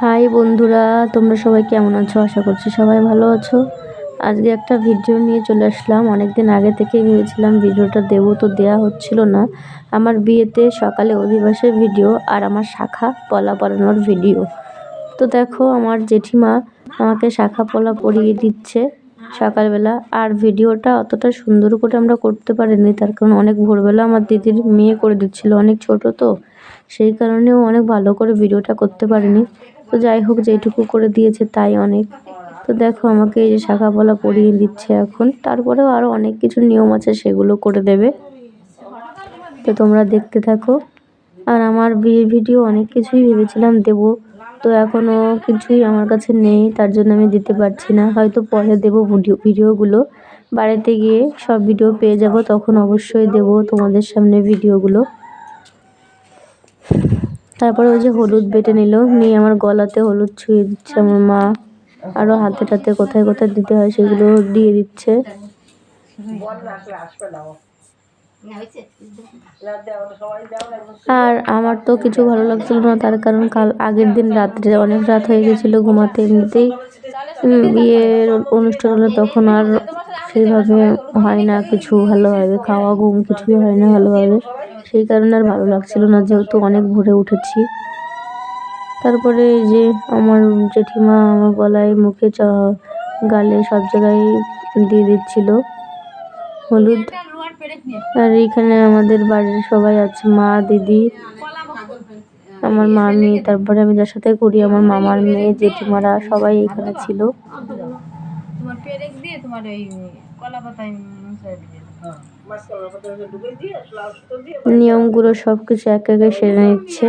High বন্ধুরা, তোমরা সবাই কেমন আছো? আশা করছি সবাই ভালো আছো। আজকে একটা ভিডিও নিয়ে চলে আসলাম। অনেক দিন আগে থেকেই ভেবেছিলাম ভিডিওটা দেবো, তো দেয়া হচ্ছিল না। আমার বিয়েতে সকালে অধিবাসের ভিডিও আর আমার শাখা পলা পরানোর ভিডিও। তো দেখো, আমার জেঠিমা আমাকে শাখা পলা পরিয়ে দিচ্ছে সকালবেলা। আর ভিডিওটা অতটা সুন্দর করে আমরা করতে পারিনি। তার কারণ অনেক ভোরবেলা আমার দিদির মেয়ে করে দিচ্ছিল, অনেক ছোট তো। সেই কারণেও অনেক ভালো করে ভিডিওটা করতে পারিনি। তো যাই হোক যেটুকু করে দিয়েছে তাই অনেক। তো দেখো, আমাকে এই যে শাখা পলা পরিয়ে দিচ্ছে এখন। তারপরেও আরও অনেক কিছু নিয়ম আছে, সেগুলো করে দেবে। তো তোমরা দেখতে থাকো। আর আমার বিয়ের ভিডিও অনেক কিছুই ভেবেছিলাম দেব। তো এখনও কিছুই আমার কাছে নেই, তার জন্য আমি দিতে পারছি না। হয়তো পরে দেবো ভিডিও ভিডিওগুলো। বাড়িতে গিয়ে সব ভিডিও পেয়ে যাব, তখন অবশ্যই দেব তোমাদের সামনে ভিডিওগুলো। তারপরে ওই যে হলুদ বেটে নিল, নিয়ে আমার গলাতে হলুদ ছুঁয়ে দিচ্ছে আমার মা। আরও হাতে টাতে কোথায় কোথায় দিতে হয় সেগুলো দিয়ে দিচ্ছে। আর আমার তো কিছু ভালো লাগছিল না, তার কারণ কাল আগের দিন রাত্রে অনেক রাত হয়ে গেছিল ঘুমাতে এমনিতেই। বিয়ের অনুষ্ঠান হলো তখন আর সেইভাবে হয় না, কিছু ভালোভাবে খাওয়া, ঘুম কিছুই হয় না ভালোভাবে। সেই কারণে আর ভালো লাগছিল না, যেহেতু অনেক ভোরে উঠেছি। তারপরে যে আমার জেঠিমা আমার গলায় মুখে চ, গালে সব জায়গায় দিয়ে দিচ্ছিল। হলুদ। আর এইখানে আমাদের বাড়ির সবাই আছে, মা, দিদি, আমার মামি তারপরে আমি যার সাথে করি, আমার মামার মেয়ে, জেঠিমারা সবাই এখানে ছিল। তোমার পেরেক দিয়ে তোমার নিয়মগুলো সব কিছু এক একে সেরে নিচ্ছে।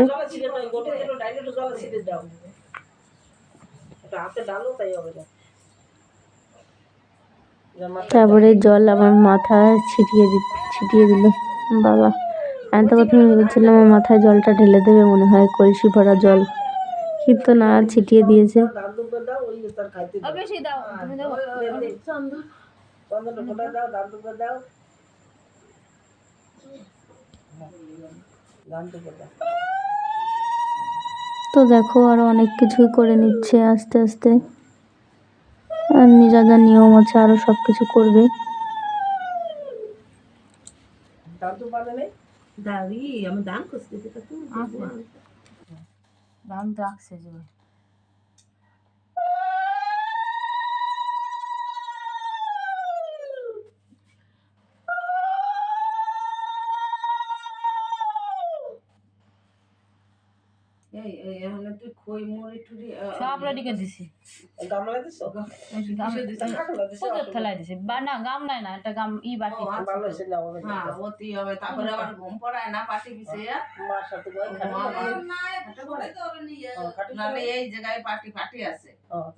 তারপরে জল আমার মাথায় ছিটিয়ে দি ছিটিয়ে দিল। বাবা আমি তো প্রথমে ভেবেছিলাম আমার মাথায় জলটা ঢেলে দেবে মনে হয় কলসি ভরা জল। কিন্তু না ছিটিয়ে দিয়েছে। ও বেশি দাও তুমি দাও। তো দেখো আরও অনেক কিছুই করে নিচ্ছে আস্তে আস্তে। আর যা যা নিয়ম আছে আরও সব কিছু করবে। দাম তো রাখছে যে। সব রেডি করে দিছি। প্রচুর থেলাই দিছি। বা না গাম না একটা গাম ই বাটি। তারপরে আবার ঘুম পড়ায় না পাটি পিছিয়ে নাহলে এই জায়গায় পাটি পাটি আছে।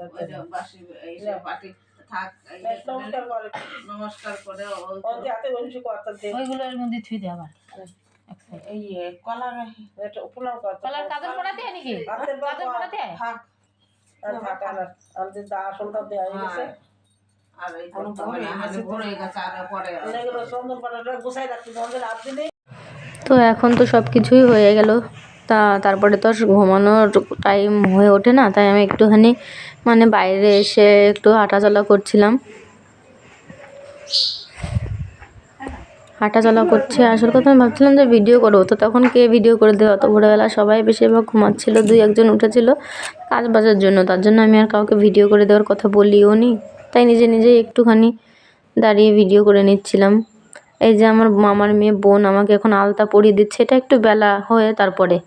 ওই যে বাসি এই যে পাটি থাক নমস্কার করে। ও- ওইগুলোর মধ্যে থুই দে আবার। কলার পড়াতে নাকি? পড়াতে হয়। আর এই তো এখন তো সব কিছুই হয়ে গেল। তা তারপরে তো আর ঘুমানোর টাইম হয়ে ওঠে না তাই আমি একটুখানি মানে বাইরে এসে একটু হাঁটাচলা করছিলাম। হাঁটাচলা করছে। আসল কথা আমি ভাবছিলাম যে ভিডিও করব। তো তখন কে ভিডিও করে দেবে? অত ভোরবেলা সবাই বেশিরভাগ ঘুমাচ্ছিলো, দুই একজন উঠেছিল কাজ বাজার জন্য। তার জন্য আমি আর কাউকে ভিডিও করে দেওয়ার কথা বলিও নি। তাই নিজে নিজে একটুখানি দাঁড়িয়ে ভিডিও করে নিচ্ছিলাম। এই যে আমার মামার মেয়ে বোন আমাকে এখন আলতা পরিয়ে দিচ্ছে, এটা একটু বেলা হয়ে তারপরে।